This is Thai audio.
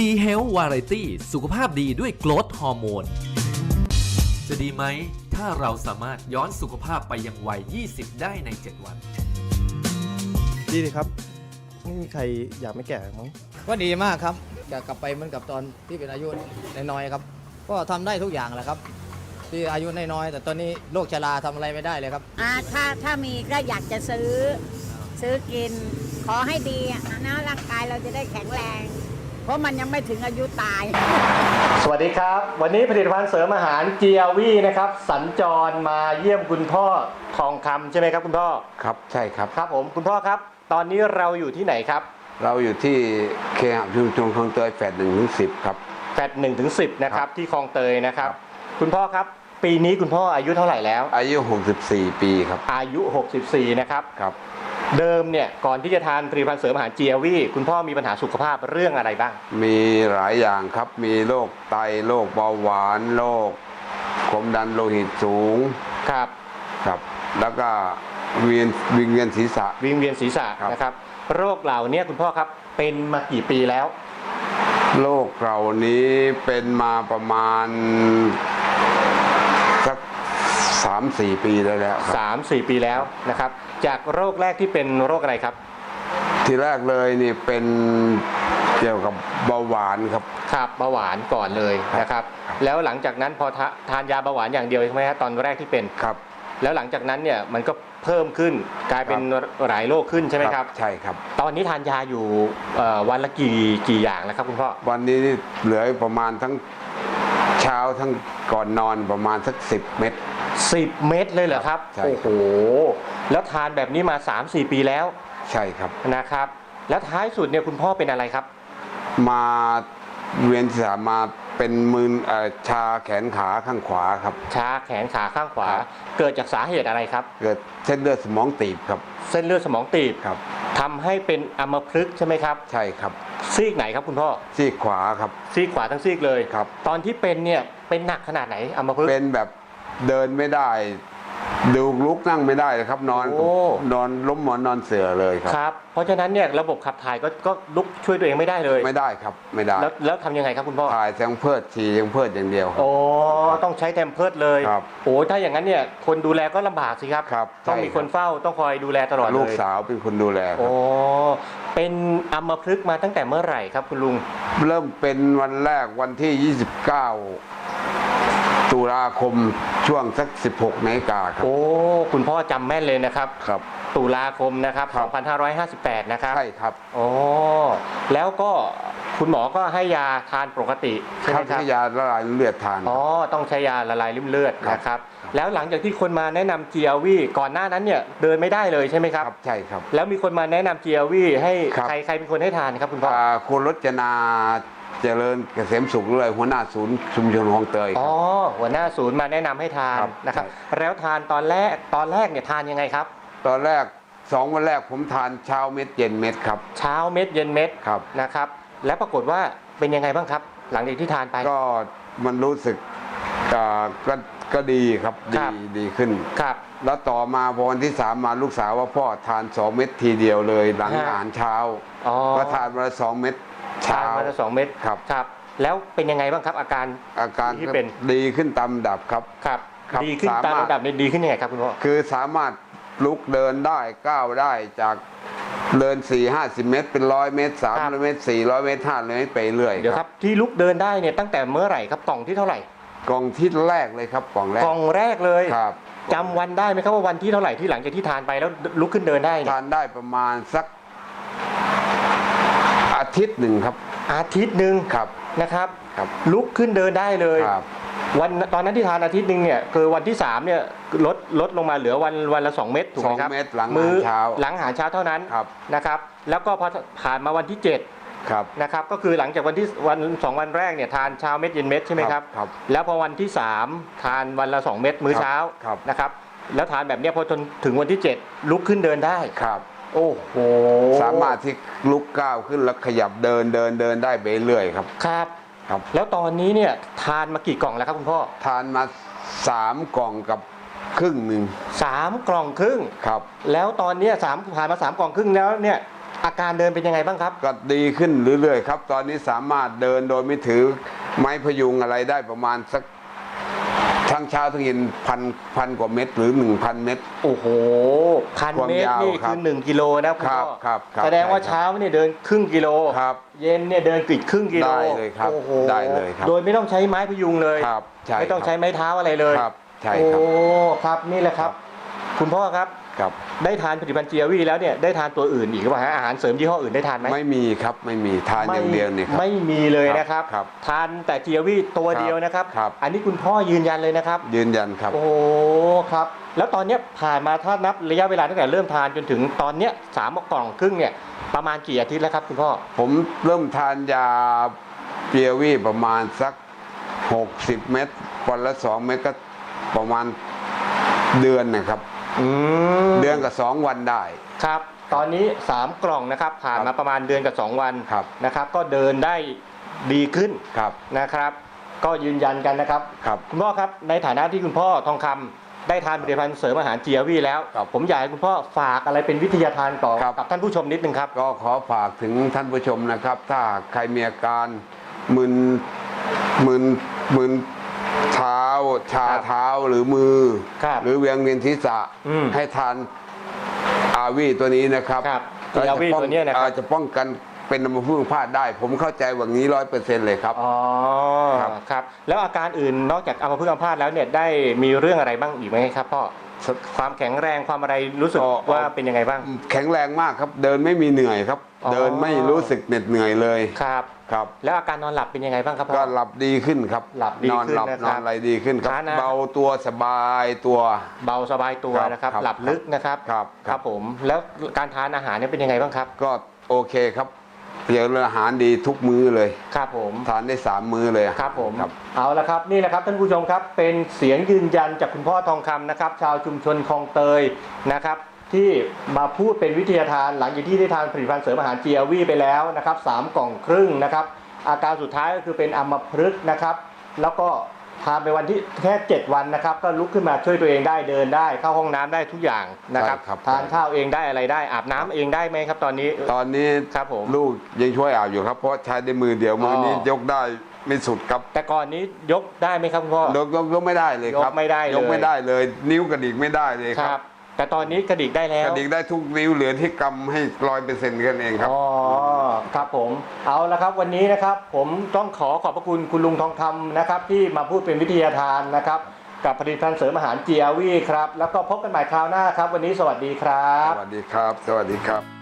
ดีเฮลท์วาไรตี้สุขภาพดีด้วยโกรทฮอร์โมน จะดีไหม ถ้าเราสามารถย้อนสุขภาพไปยังวัย 20 ได้ใน 7 วัน ดีเลยครับ ไม่มีใครอยากไม่แก่มั้งก็ดีมากครับอยากกลับไปเหมือนกับตอนที่เป็นอายุน้อยๆครับ ก็ทำได้ทุกอย่างแหละครับ ที่อายุน้อยๆแต่ตอนนี้โรคชราทำอะไรไม่ได้เลยครับ อ่าถ้าถ้ามีก็อยากจะซื้อ ซื้อกิน ขอให้ดีอะนะร่างกายเราจะได้แข็งแรง เพราะมันยังไม่ถึงอายุตาย สวัสดีครับ วันนี้ผลิตภัณฑ์เสริมอาหารเจียวี่นะครับ สัญจรมาเยี่ยมคุณพ่อทองคำใช่ไหมครับคุณพ่อครับใช่ครับ ครับผมคุณพ่อครับ ตอนนี้เราอยู่ที่ไหนครับเราอยู่ที่เคหะชุมชนคลองเตยแฟดหนึ่งถึงสิบครับ แฟดหนึ่งถึงสิบนะคครัรับบที่คลองเตยนะครับ คุณพ่อครับ ปีนี้คุณพ่ออายุเท่าไหร่แล้ว อายุ 64 ปีครับอายุ 64 นะครับ ครับ เดิมเนี่ยก่อนที่จะทานผลิตภัณฑ์เสริมอาหารเจียวี่คุณพ่อมีปัญหาสุขภาพเรื่องอะไรบ้าง มีหลายอย่างครับ มีโรคไต โรคเบาหวาน โรคความดันโลหิตสูง ครับ ครับ แล้วก็เวียนวิงเวียนศีรษะ วิงเวียนศีรษะครับ นะครับ โรคเหล่านี้คุณพ่อครับเป็นมากี่ปีแล้ว โรคเหล่านี้เป็นมาประมาณสัก สามสี่ปีได้แล้วครับ สามสี่ปีแล้วนะครับ จากโรคแรกที่เป็นโรคอะไรครับ ทีแรกเลยนี่เป็นเกี่ยวกับเบาหวานครับ ครับเบาหวานก่อนเลยครับนะครับ แล้วหลังจากนั้นพอทะทานยาเบาหวานอย่างเดียวใช่ไหมฮะตอนแรกที่เป็น ครับ แล้วหลังจากนั้นเนี่ยมันก็เพิ่มขึ้นกลายเป็นหลายโรคขึ้นใช่ไหมครับ ใช่ครับ ตอนนี้ทานยาอยู่เอ่อวันละกี่กี่อย่างแล้วครับคุณพ่อ วันนี้เหลือประมาณทั้งเช้าทั้งก่อนนอนประมาณสักสิบเม็ด 10 เม็ดเลยเหรอครับ ใช่โอ้โห แล้วทานแบบนี้มา 3-4 ปีแล้วใช่ครับ นะครับ แล้วท้ายสุดเนี่ยคุณพ่อเป็นอะไรครับ มาเวียนศีรษะมาเป็นมือเอ่อชาแขนขาข้างขวาครับ ชาแขนขาข้างขวา ครับ เกิดจากสาเหตุอะไรครับ เกิดเส้นเลือดสมองตีบครับเส้นเลือดสมองตีบครับ ทำให้เป็นอัมพฤกษ์ใช่ไหมครับ ใช่ครับซีกไหนครับคุณพ่อ ซีกขวาครับซีกขวาทั้งซีกเลย ครับ ตอนที่เป็นเนี่ยเป็นหนักขนาดไหนอัมพฤกษ์เป็นแบบ เดินไม่ได้ดูลุกนั่งไม่ได้เลยครับ นอนโอ้ นอนล้มหมอนนอนเสือเลยครับ ครับ เพราะฉะนั้นเนี่ยระบบขับถ่ายก็ก็ลุกช่วยตัวเองไม่ได้เลย ไม่ได้ครับไม่ได้แล้วแล้วทำยังไงครับคุณพ่อถ่ายแทงเพิดฉี่ยังเพิดอย่างเดียวครับ โอ้ต้องใช้แทมเพิร์ดเลยครับโอ้ถ้าอย่างนั้นเนี่ยคนดูแลก็ลำบากสิครับ ครับต้องมีใช่ครับ คนเฝ้าต้องคอยดูแลตลอดเลยลูกสาวเป็นคนดูแลคโอ้รับเป็นอัมพฤกษ์มาตั้งแต่เมื่อไหร่ครับคุณลุง เริ่มเป็นวันแรกวันที่ 29 ตุลาคมช่วงสัก 16นาฬิกาครับ โอ้ คุณพ่อจำแม่นเลยนะครับ ครับ ตุลาคมนะครับครับ 2558 นะครับใช่ครับโอ้แล้วก็คุณหมอก็ให้ยาทานปกติใช่คไหรัมบครับ ให้ยาละลายเลือดทาน อ๋อ ต้องใช้ยาละลายริ่มเลือดครับ นะครับ แล้วหลังจากที่คนมาแนะนำ GLV ก่อนหน้านั้นเนี่ยเดินไม่ได้เลยใช่ไหมครับครับใช่ครับ แล้วมีคนมาแนะนำ GLV ให้ครับ ใครใครเป็นคนให้ทานครับคุณพ่อ อ่าคุณรจนา เจริญเกษมสุขด้วยหัวหน้าศูนย์ชุมชนคลองเตยคอ๋รัอบหัวหน้าศูนย์มาแนะนำให้ทานครับนะครับ ใช่ แล้วทานตอนแรกตอนแรกเนี่ยทานยังไงครับ ตอนแรกสองวันแรกผมทานเช้าเม็ดเย็นเม็ดครับเช้าเม็ดเย็นเม็ดครับ นะครับ แล้วปรากฏว่าเป็นยังไงบ้างครับ หลังจากที่ทานไป ก็มันรู้สึกอ่าก็ก็ดีครับครัดีบ ดีขึ้น ครับ แล้วต่อมาพอวันที่สามมาลูกสาวว่าพ่อทานสองเม็ดทีเดียวเลย หลังฮะ อาหารเช้า อ๋อก็ทานวันละสองเม็ดทา เช้านมาละสองเม็ดครับ ครับ แล้วเป็นยังไงบ้างครับอาการ อาการที่ก็เป็น ดีขึ้นตามลำดับครับ ครับ ครับดีขึ้นตามสามารถระดับเนี่ยดีขึ้นยังไงครับคุณพ่อ คือสามารถลุกเดินได้ก้าวได้จากเดิน4 50 เมตร เป็นร้อยเมตรครับ300เมตร400 เมตร500เมตรไปเรื่อยเดี๋ยวครับที่ลุกเดินได้เนี่ยตั้งแต่เมื่อไหร่ครับกล่องที่เท่าไหร่กล่องที่แรกเลยครับกล่องแรกกล่องแรกเลยครับจำวันได้ไหมครับว่าวันที่เท่าไหร่ที่หลังจากที่ทานไปแล้วลุกขึ้นเดินได้เนี่ย ทานได้ประมาณสักอา ทิตย์หนึ่งครับอาทิตย์หนึ่งครับ นะครับ ครับ ลุกขึ้นเดินได้เลยครับวันตอนนั้นที่ทานอาทิตย์หนึ่งเนี่ยคือวันที่3เนี่ยลดลดลงมาเหลือวันวันละ 2 เม็ดถูกสไหอมงครับเม็ดหลังอามื้หารเช้าหลังอาหารเช้าเท่านั้นครับนะครับ แล้วก็พอผ่านมาวันที่ครับ7นะครับ ก็คือหลังจากวันที่วันสองวันแรกเนี่ยทานเช้าเม็ดเย็นเม็ดใช่ไหมครับครับ แล้วพอวันที่ 3 ทานวันละ 2 เม็ดมื้อเช้าครับนะครับ แล้วทานแบบเนี้ยพอจนถึงวันที่ 7 ลุกขึ้นเดินได้ครับ โอ้โหสามารถที่ลุกก้าวขึ้นแล้วขยับเดินเดินเดินได้ไปเรื่อยครับ ครับ ครับ แล้วตอนนี้เนี่ยทานมากี่กล่องแล้วครับคุณพ่อ ทานมาสามกล่องกับครึ่งหนึ่งสามกล่องครึ่ง ครับ แล้วตอนเนี้ยสามผ่านมาสามกล่องครึ่งแล้วเนี่ยอาการเดินเป็นยังไงบ้างครับ ก็ดีขึ้นเรื่อยๆครับ ตอนนี้สามารถเดินโดยไม่ถือไม้พยุงอะไรได้ประมาณสัก ทั้งเช้าทั้งเย็นพันพันกว่าเม็ดหรือหนึ่งพันเม็ด โอ้โหพันความเมตรยาวนี่ครัคืบอหนึ่งกิโลนะคุณครับพ่อครับครับแสดงว่าใช่ครับเช้าเนี่ยเดินครึ่งกิโลครับเย็นเนี่ยเดินกิดครึ่งกิโลได้เลยครับโอ้โหได้เลยครับ โดยไม่ต้องใช้ไม้พยุงเลยครับใช่ไม่ต้องครับใช้ไม้เท้าอะไรเลย ครับใช่โอ้ครับครับ นี่แหละครับ คุณพ่อครับ ครับได้ทานผลิตภัณฑ์เจียวี่แล้วเนี่ยได้ทานตัวอื่นอีกหรือเปล่าฮะอาหารเสริมยี่ห้ออื่นได้ทานไหมไม่มีครับไม่มีทานอย่างเดียวนี่ครับไม่มีเลยนะครับครับทานแต่เจียวี่ตัวครับเดียวนะครับครับ อันนี้คุณพ่อยืนยันเลยนะครับ ยืนยันครับ โอ้โหครับ แล้วตอนเนี้ยผ่านมาถ้านับระยะเวลาตั้งแต่เริ่มทานจนถึงตอนเนี้ยสามกล่องครึ่งเนี่ยประมาณกี่อาทิตย์แล้วครับคุณพ่อผมเริ่มทานยาเปียวี่ประมาณสัก 60 เม็ดวันละ 2 เม็ดก็ประมาณเดือนนะครับ อืมเดือนกับ2วันได้ ครับ ตอนนี้ 3 กล่องนะครับ ผ่านครัมาบประมาณเดือนกับ 2 วันครับ นะครับ ก็เดินได้ดีขึ้นครับนะครับ ก็ยืนยันกันนะครับ ครับ คุณพ่อครับในฐานะที่คุณพ่อทองคำได้ทานผลิตภัณฑ์เสริมอาหารเจียวี่แล้ว ครับผมอยากให้คุณพ่อฝากอะไรเป็นวิทยาทานต่อครับ กับท่านผู้ชมนิดนึงครับ ก็ขอฝากถึงท่านผู้ชมนะครับ ถ้าใครมีอาการมึนมึนมึน เท้าชาครับเท้าหรือมือ ครับหรือเวียงเวียนศีรษะอืมให้ทานอาวีตัวนี้นะครับครับก็จะ ARV ป้องตัวเนี้ยนะครับ อ่าจะป้องกันเป็นอัมพฤกษ์พลาดได้ ผมเข้าใจว่างี้ร้อยเปอร์เซ็นต์เลยครับ อ๋อครับ ครับ แล้วอาการอื่นนอกจากอัมพฤกษ์อัมพาตแล้วเนี่ยได้มีเรื่องอะไรบ้างอีกไหมครับพ่อ ความแข็งแรงความอะไรรู้สึกว่าเป็นยังไงบ้าง แข็งแรงมากครับ เดินไม่มีเหนื่อยครับอ๋อเดินไม่รู้สึกเหน็ดเหนื่อยเลยครับครับ แล้วอาการนอนหลับเป็นยังไงบ้างครับพ่อก็หลับดีขึ้นครับหลับดีนอนขึ้นหลับนะครับนอนอะไรดีขึ้นครับทานอาหารเบาตัวสบายตัว เบาสบายตัวครับนะครับครับ หลับลึกนะครับครับครับผมแล้วการทานอาหารเนี่ยเป็นยังไงบ้างครับ ก็โอเคครับ เพียงอาหารดีทุกมื้อเลยครับผมทานได้สามมื้อเลยครับผมครับเอาละครับนี่แหละครับท่านผู้ชมครับเป็นเสียงยืนยันจากคุณพ่อทองคำนะครับ ชาวชุมชนคลองเตยนะครับ ที่มาพูดเป็นวิทยาทานหลังจากที่ได้ทานผลิตภัณฑ์เสริมอาหารเจียวีไปแล้วนะครับสามกล่องครึ่งนะครับ อาการสุดท้ายก็คือเป็นอัมพฤกษ์นะครับ แล้วก็ ทานไปวันที่แค่ 7 วันนะครับ ก็ลุกขึ้นมาช่วยตัวเองได้เดินได้เข้าห้องน้ำได้ทุกอย่างนะครับใช่ครับ ทานข้าวเองได้อะไรได้อาบน้ำเองได้ไหมครับ ตอนนี้ ตอนนี้ครับผมลูกยังช่วยอาบอยู่ครับ เพราะใช้ได้มือเดียวมือนี้อ๋อยกได้ไม่สุดครับแต่ก่อนนี้ยกได้ไหมครับคุณพ่อ ยกยกยกไม่ได้เลยครับยกไม่ได้เลย ยกไม่ได้เลย นิ้วกระดิกไม่ได้เลยคครัรับบแต่ตอนนี้กระดิกได้แล้วกระดิกได้ทุกนิ้วเหลือที่กำให้ร้อยเปอร์เซ็นต์กันเองครับ อ๋อ ครับผมเอาละครับวันนี้นะครับผมต้องขอขอบพระคุณคุณลุงทองคำนะครับ ที่มาพูดเป็นวิทยาทานนะครับ กับผลิตภัณฑ์เสริมอาหารเจียวีครับ แล้วก็พบกันใหม่คราวหน้าครับ วันนี้สวัสดีครับ สวัสดีครับ สวัสดีครับ